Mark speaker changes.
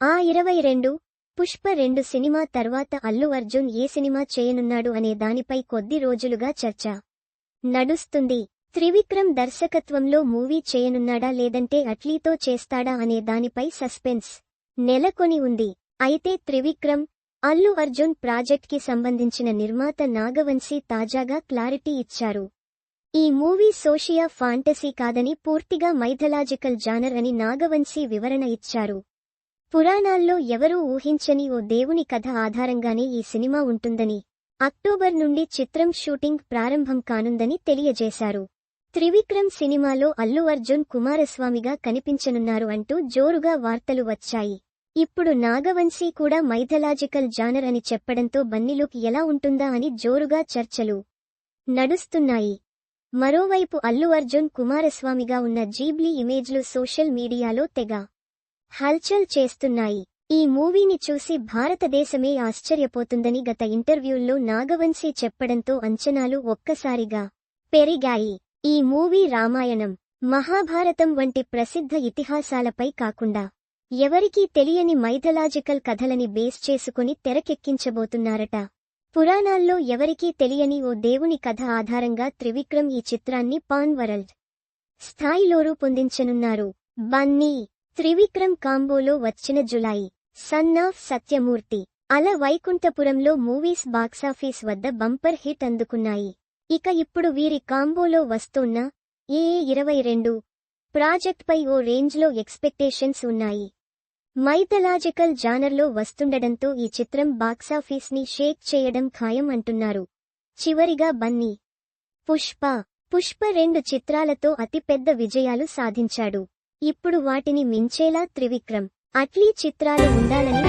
Speaker 1: ఆ ఇరవై రెండు పుష్ప రెండు సినిమా తర్వాత అల్లు అర్జున్ ఏ సినిమా చేయనున్నాడు అనే దానిపై కొద్ది రోజులుగా చర్చ నడుస్తుంది. త్రివిక్రమ్ దర్శకత్వంలో మూవీ చేయనున్నాడా లేదంటే అట్లీతో చేస్తాడా అనే దానిపై సస్పెన్స్ నెలకొని ఉంది. అయితే త్రివిక్రమ్ అల్లు అర్జున్ ప్రాజెక్ట్కి సంబంధించిన నిర్మాత నాగవంశీ తాజాగా క్లారిటీ ఇచ్చారు. ఈ మూవీ సోషియా ఫాంటసీ కాదని పూర్తిగా మైథలాజికల్ జానర్ అని నాగవంశీ వివరణ ఇచ్చారు. పురాణాల్లో ఎవరూ ఊహించని ఓ దేవుని కథ ఆధారంగానే ఈ సినిమా ఉంటుందని అక్టోబర్ నుండి చిత్రం షూటింగ్ ప్రారంభం కానుందని తెలియజేశారు. త్రివిక్రమ్ సినిమాలో అల్లు అర్జున్ కుమారస్వామిగా కనిపించనున్నారు అంటూ జోరుగా వార్తలు వచ్చాయి. ఇప్పుడు నాగవంశీ కూడా మైథలాజికల్ జానర్ అని చెప్పడంతో బన్నీలుక్ ఎలా ఉంటుందా అని జోరుగా చర్చలు నడుస్తున్నాయి. మరోవైపు అల్లు అర్జున్ కుమారస్వామిగా ఉన్న జీబ్లీ ఇమేజ్లు సోషల్ మీడియాలో తెగ హల్చల్ చేస్తున్నాయి. ఈ మూవీని చూసి భారతదేశమే ఆశ్చర్యపోతుందని గత ఇంటర్వ్యూల్లో నాగవంశీ చెప్పడంతో అంచనాలు ఒక్కసారిగా పెరిగాయి. ఈ మూవీ రామాయణం మహాభారతం వంటి ప్రసిద్ధ ఇతిహాసాలపై కాకుండా ఎవరికీ తెలియని మైథలాజికల్ కథలని బేస్ చేసుకుని తెరకెక్కించబోతున్నారట. పురాణాల్లో ఎవరికీ తెలియని ఓ దేవుని కథ ఆధారంగా త్రివిక్రమ్ ఈ చిత్రాన్ని పాన్ వరల్డ్ స్థాయిలో రూపొందించనున్నారు బన్నీ త్రివిక్రమ్ కాంబోలో వచ్చిన July son of Satyamurthy Ala Vaikunthapurramuloo movies box office వద్ద బంపర్ హిట్ అందుకున్నాయి. ఇక ఇప్పుడు వీరి కాంబోలో వస్తోన్న ఏ ఇరవై రెండు ప్రాజెక్ట్పై ఓ రేంజ్లో ఎక్స్పెక్టేషన్స్ ఉన్నాయి. మైథలాజికల్ జానర్లో వస్తుండడంతో ఈ చిత్రం బాక్సాఫీస్ని షేక్ చేయడం ఖాయం అంటున్నారు. చివరిగా బన్నీ పుష్ప పుష్ప రెండు చిత్రాలతో అతిపెద్ద విజయాలు సాధించాడు. ఇప్పుడు వాటిని మించేలా త్రివిక్రమ్. అట్లీ చిత్రాలు ఉండాలని